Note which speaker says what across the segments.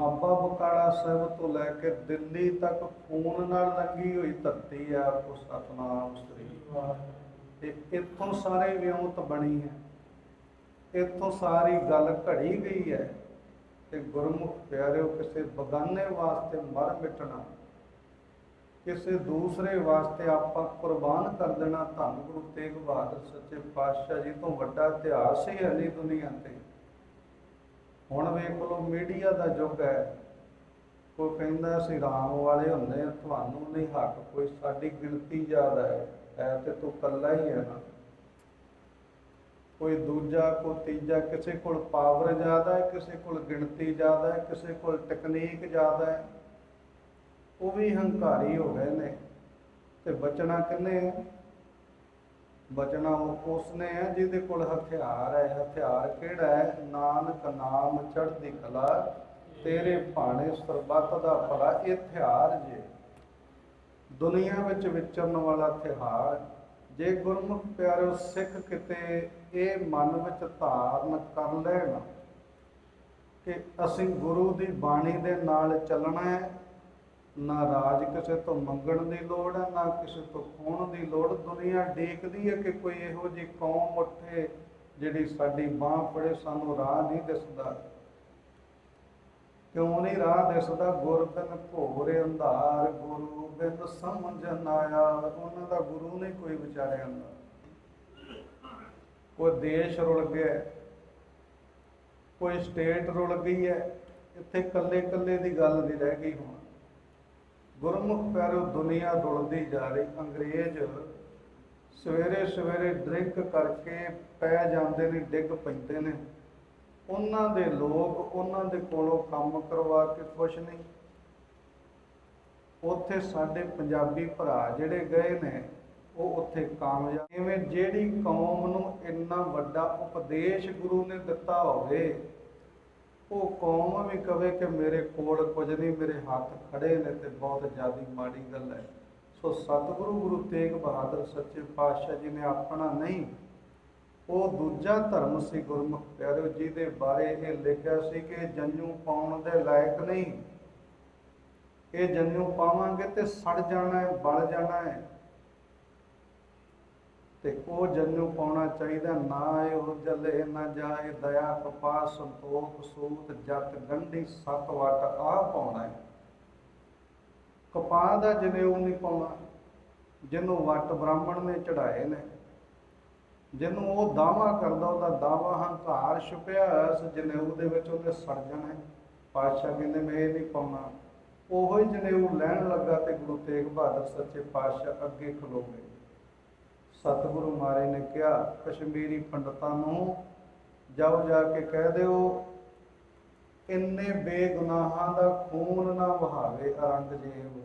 Speaker 1: ਬਾਬਾ ਬਕਾਲਾ ਸਾਹਿਬ ਤੋਂ ਲੈ ਕੇ ਦਿੱਲੀ ਤੱਕ ਖੂਨ ਨਾਲ ਲੰਗੀ ਹੋਈ ਧਰਤੀ ਆ ਉਹ ਸਤਨਾਮ ਸ੍ਰੀ ਤੇ ਇੱਥੋਂ ਸਾਰੇ ਵਿਉਂਤ ਬਣੀ ਹੈ। ਇੱਥੋਂ ਸਾਰੀ ਗੱਲ ਘੜੀ ਗਈ ਹੈ ਤੇ ਗੁਰਮੁਖ ਪਿਆਰਿਓ, ਕਿਸੇ ਬਗਾਨੇ ਵਾਸਤੇ ਮਰ ਮਿਟਣਾ, ਕਿਸੇ ਦੂਸਰੇ ਵਾਸਤੇ ਆਪਾਂ ਕੁਰਬਾਨ ਕਰ ਦੇਣਾ, ਧੰਨ ਗੁਰੂ ਤੇਗ ਬਹਾਦਰ ਸੱਚੇ ਪਾਤਸ਼ਾਹ ਜੀ ਤੋਂ ਵੱਡਾ ਇਤਿਹਾਸ ਹੀ ਹੈ ਨਹੀਂ ਦੁਨੀਆ ਤੇ। ਹੁਣ ਵੇਖ ਲਓ, ਮੀਡੀਆ ਦਾ ਯੁੱਗ ਹੈ। ਕੋਈ ਕਹਿੰਦਾ ਅਸੀਂ ਰਾਮ ਵਾਲੇ ਹੁੰਦੇ ਆ ਤੁਹਾਨੂੰ ਨਹੀਂ ਹੱਕ, ਕੋਈ ਸਾਡੀ ਗਿਣਤੀ ਜ਼ਿਆਦਾ ਹੈ ਐ ਤੇ ਤੂੰ ਕੱਲਾ ਹੀ ਹੈ ਨਾ। ਕੋਈ ਦੂਜਾ, ਕੋਈ ਤੀਜਾ, ਕਿਸੇ ਕੋਲ ਪਾਵਰ ਜ਼ਿਆਦਾ ਹੈ, ਕਿਸੇ ਕੋਲ ਗਿਣਤੀ ਜ਼ਿਆਦਾ ਹੈ, ਕਿਸੇ ਕੋਲ ਟੈਕਨੀਕ ਜ਼ਿਆਦਾ ਹੈ। ਉਹ ਵੀ ਹੰਕਾਰੀ ਹੋ ਗਏ ਨੇ। ਤੇ ਬਚਣਾ ਕਿੰਨੇ ਹੈ? ਬਚਣਾ ਉਹ ਉਸਨੇ ਹੈ, ਜਿਹਦੇ ਕੋਲ ਹਥਿਆਰ ਹੈ। ਹਥਿਆਰ ਕਿਹੜਾ ਹੈ? ਨਾਨਕ ਨਾਮ ਚੜ੍ਹਦੀ ਕਲਾ ਤੇਰੇ ਭਾਣੇ ਸਰਬੱਤ ਦਾ ਭਲਾ, ਇਹ ਹਥਿਆਰ ਜੇ। ਦੁਨੀਆ ਵਿੱਚ ਵਿਚਰਨ ਵਾਲਾ ਹਥਿਆਰ, ਜੇ ਗੁਰਮੁਖ ਪਿਆਰੋ ਸਿੱਖ ਕਿਤੇ ਇਹ ਮਨ ਵਿੱਚ ਧਾਰਨ ਕਰ ਲੈਣ ਕਿ ਅਸੀਂ ਗੁਰੂ ਦੀ ਬਾਣੀ ਦੇ ਨਾਲ ਚੱਲਣਾ ਹੈ ਨਾ ਰਾਜ ਕਿਸੇ ਤੋਂ ਮੰਗਣ ਦੀ ਲੋੜ ਹੈ, ਨਾ ਕਿਸੇ ਤੋਂ ਖੋਣ ਦੀ ਲੋੜ। ਦੁਨੀਆ ਦੇਖਦੀ ਹੈ ਕਿ ਕੋਈ ਇਹੋ ਜਿਹੀ ਕੌਮ ਉੱਠੇ ਜਿਹੜੀ ਸਾਡੀ ਬਾਹ ਫੜੇ ਸਾਨੂੰ ਰਾਹ ਨਹੀਂ ਦਿਸਦਾ। ਕਿਉਂ ਨਹੀਂ ਰਾਹ ਦਿਸਦਾ? ਗੁਰ ਬਿਨ ਘੋਰ ਅੰਧਾਰ, ਗੁਰੂ ਬਿਨ ਸਮਝ ਨਾ ਆਇਆ ਉਹਨਾਂ ਦਾ ਗੁਰੂ ਨਹੀਂ ਕੋਈ ਵਿਚਾਰਿਆ ਦਾ। ਕੋਈ ਦੇਸ਼ ਰੁਲ ਗਿਆ ਕੋਈ ਸਟੇਟ ਰੁਲ ਗਈ ਹੈ, ਇੱਥੇ ਕੱਲੇ ਕੱਲੇ ਦੀ ਗੱਲ ਨਹੀਂ ਰਹਿ ਗਈ ਹੁਣ। ਗੁਰਮੁਖ ਪੈਰੋ ਦੁਨੀਆ ਰੁਲਦੀ ਜਾ ਰਹੀ। ਅੰਗਰੇਜ਼ ਸਵੇਰੇ ਸਵੇਰੇ ਡਰਿੰਕ ਕਰਕੇ ਪੈ ਜਾਂਦੇ ਨੇ, ਡਿੱਗ ਪੈਂਦੇ ਨੇ। ਉਹਨਾਂ ਦੇ ਲੋਕ ਉਹਨਾਂ ਦੇ ਕੋਲੋਂ ਕੰਮ ਕਰਵਾ ਕੇ ਖੁਸ਼ ਨਹੀਂ ਉੱਥੇ ਸਾਡੇ ਪੰਜਾਬੀ ਭਰਾ ਜਿਹੜੇ ਗਏ ਨੇ, ਉਹ ਉੱਥੇ ਕਾਮਯਾਬ। ਇਵੇਂ ਜਿਹੜੀ ਕੌਮ ਨੂੰ ਇੰਨਾ ਵੱਡਾ ਉਪਦੇਸ਼ ਗੁਰੂ ਨੇ ਦਿੱਤਾ ਹੋਵੇ ਉਹ ਕੌਮ ਵੀ ਕਵੇ ਕਿ ਮੇਰੇ ਕੋਲ ਕੁਝ ਨਹੀਂ, ਮੇਰੇ ਹੱਥ ਖੜੇ ਨੇ ਤੇ ਬਹੁਤ ਜ਼ਿਆਦੀ ਮਾੜੀ ਗੱਲ ਹੈ। ਸੋ ਸਤਿਗੁਰੂ ਗੁਰੂ ਤੇਗ ਬਹਾਦਰ ਸੱਚੇ ਪਾਤਸ਼ਾਹ ਜੀ ਨੇ ਆਪਣਾ ਨਹੀਂ, ਉਹ ਦੂਜਾ ਧਰਮ ਸੀ ਗੁਰਮੁਖ ਪਿਆਰਿਓ ਜੀ ਦੇ ਬਾਰੇ ਇਹ ਲਿਖਿਆ ਸੀ ਕਿ ਜੰਜੂ ਪਾਉਣ ਦੇ ਲਾਇਕ ਨਹੀਂ। ਇਹ ਜੰਜੂ ਪਾਵਾਂਗੇ ਤੇ ਸੜ ਜਾਣਾ ਹੈ ਬਲ ਜਾਣਾ ਹੈ। ਤੇ ਉਹ ਜੰਜੂ ਪਾਉਣਾ ਚਾਹੀਦਾ, ਨਾ ਇਹ ਜਲੇ ਨਾ ਜਾਏ, ਦਇਆ ਕਪਾ ਸੰਤੋਖ, ਸੂਤ, ਜਤ, ਗੰਢੀ, ਸਤ ਵਟ ਆ ਪਾਉਣਾ ਹੈ। ਕਪਾਹ ਦਾ ਜਨੇਊ ਨਹੀਂ ਪਾਉਣਾ, ਜਿਹਨੂੰ ਵਟ ਬ੍ਰਾਹਮਣ ਨੇ ਚੜਾਏ ਨੇ। ਜਿਹਨੂੰ ਉਹ ਦਾਵਾ ਕਰਦਾ, ਉਹਦਾ ਦਾਵਾ ਹੰਕਾਰ ਛੁਪਿਆ ਇਸ ਜਨੇਊ ਦੇ ਵਿੱਚ ਉਹਨੇ ਸੜ ਜਾਣਾ ਹੈ। ਪਾਤਸ਼ਾਹ ਕਹਿੰਦੇ ਮੈਂ ਇਹ ਨਹੀਂ ਪਾਉਣਾ। ਉਹੋ ਹੀ ਜਨੇਊ ਲੈਣ ਲੱਗਾ ਤੇ ਗੁਰੂ ਤੇਗ ਬਹਾਦਰ ਸੱਚੇ ਪਾਤਸ਼ਾਹ ਅੱਗੇ ਖਲੋਗੇ ਸਤਿਗੁਰੂ ਮਾਰੇ ਨੇ ਕਿਹਾ, ਕਸ਼ਮੀਰੀ ਪੰਡਤਾਂ ਨੂੰ ਜਾਓ ਜਾ ਕੇ ਕਹਿ ਦਿਓ, ਇੰਨੇ ਬੇਗੁਨਾਹਾਂ ਦਾ ਖੂਨ ਨਾ ਵਹਾਵੇ ਔਰੰਗਜ਼ੇਬ।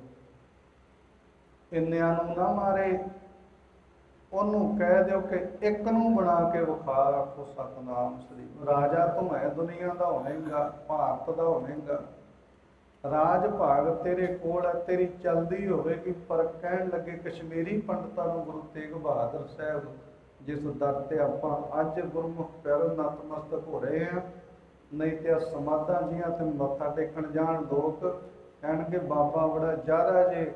Speaker 1: ਇੰਨਿਆਂ ਨੂੰ ਨਾ ਮਾਰੇ, ਉਹਨੂੰ ਕਹਿ ਦਿਓ ਕਿ ਇੱਕ ਨੂੰ ਬਣਾ ਕੇ ਵਿਖਾ ਰੱਖੋ ਸਤਨਾਮ ਸ੍ਰੀ। ਰਾਜਾ ਤੂੰ ਹੈ ਦੁਨੀਆ ਦਾ ਹੋਵੇਂਗਾ, ਭਾਰਤ ਦਾ ਹੋਵੇਂਗਾ। ਰਾਜ ਭਾਗ ਤੇਰੇ ਕੋਲ ਹੈ, ਤੇਰੀ ਚਲਦੀ ਹੋਵੇਗੀ, ਪਰ ਕਹਿਣ ਲੱਗੇ ਕਸ਼ਮੀਰੀ ਪੰਡਤਾਂ ਨੂੰ ਗੁਰੂ ਤੇਗ ਬਹਾਦਰ ਸਾਹਿਬ ਜਿਸ ਦਰ ਤੇ ਆਪਾਂ ਅੱਜ ਗੁਰਮੁਖ ਪਿਆਰੇ ਨਤਮਸਤਕ ਹੋ ਰਹੇ ਹਾਂ ਨਹੀਂ ਤੇ ਸਮਾਧਾਂ ਜੀਆਂ ਤੇ ਮੱਥਾ ਟੇਕਣ ਜਾਣ ਲੋਕ ਕਹਿਣਗੇ, ਬਾਬਾ ਬੜਾ ਜਾਰਾ ਜੇ।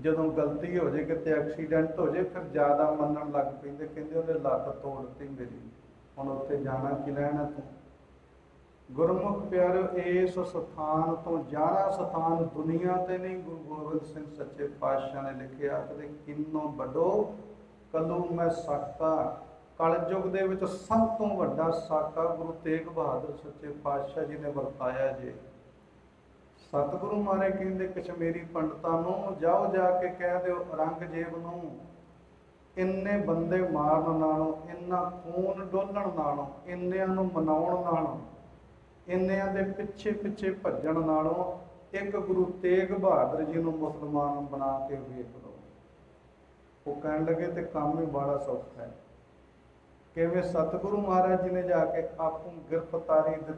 Speaker 1: ਜਦੋਂ ਗਲਤੀ ਹੋ ਜੇ, ਕਿਤੇ ਐਕਸੀਡੈਂਟ ਹੋ ਜੇ, ਫਿਰ ਜ਼ਿਆਦਾ ਮੰਨਣ ਲੱਗ ਪੈਂਦੇ, ਕਹਿੰਦੇ ਉਹਨੇ ਲੱਤ ਤੋੜਤੀ ਮੇਰੀ। ਹੁਣ ਉੱਥੇ ਜਾਣਾ ਕਿ ਲੈਣਾ ਤੂੰ? ਗੁਰਮੁਖ ਪਿਆਰਿਓ ਇਸ ਸਥਾਨ ਤੋਂ 11 ਸਥਾਨ ਦੁਨੀਆ ਤੇ ਨਹੀਂ। ਗੁਰੂ ਗੋਬਿੰਦ ਸਿੰਘ ਸੱਚੇ ਪਾਤਸ਼ਾਹ ਨੇ ਲਿਖਿਆ ਕਦੇ ਕਿੰਨੋ ਵੱਡੋ ਕਲੂ ਮੈਂ ਸਾਕਾ। ਕਲਯੁਗ ਦੇ ਵਿੱਚ ਸਭ ਤੋਂ ਵੱਡਾ ਸਾਕਾ ਗੁਰੂ ਤੇਗ ਬਹਾਦਰ ਸੱਚੇ ਪਾਤਸ਼ਾਹ ਜੀ ਨੇ ਵਰਤਾਇਆ ਜੇ। ਸਤਿਗੁਰੂ ਮਾਰੇ ਕਹਿੰਦੇ, ਕਸ਼ਮੀਰੀ ਪੰਡਤਾਂ ਨੂੰ ਜਾਓ ਜਾ ਕੇ ਕਹਿ ਦਿਓ ਔਰੰਗਜ਼ੇਬ ਨੂੰ, ਇੰਨੇ ਬੰਦੇ ਮਾਰਨ ਨਾਲੋਂ, ਇੰਨਾ ਖੂਨ ਡੋਲਣ ਨਾਲੋਂ, ਇੰਨਿਆਂ ਨੂੰ ਮਨਾਉਣ ਨਾਲੋਂ ਇੰਨਿਆਂ ਦੇ ਪਿੱਛੇ ਪਿੱਛੇ ਭੱਜਣ ਨਾਲੋਂ ਇੱਕ ਗੁਰੂ ਤੇਗ ਬਹਾਦਰ ਜੀ ਨੂੰ ਮੁਸਲਮਾਨ ਬਣਾ ਕੇ ਵੇਖ ਲਓ। ਉਹ ਕਹਿਣ ਲੱਗੇ, ਤੇ ਕੰਮ ਹੀ ਬੜਾ ਸੌਖਾ ਹੈ। ਕਿਵੇਂ ਸਤਿਗੁਰੂ ਮਹਾਰਾਜ ਜੀ ਨੇ ਜਾ ਕੇ ਆਪੂ ਗ੍ਰਿਫਤਾਰੀ ਦਿੱਤੀ?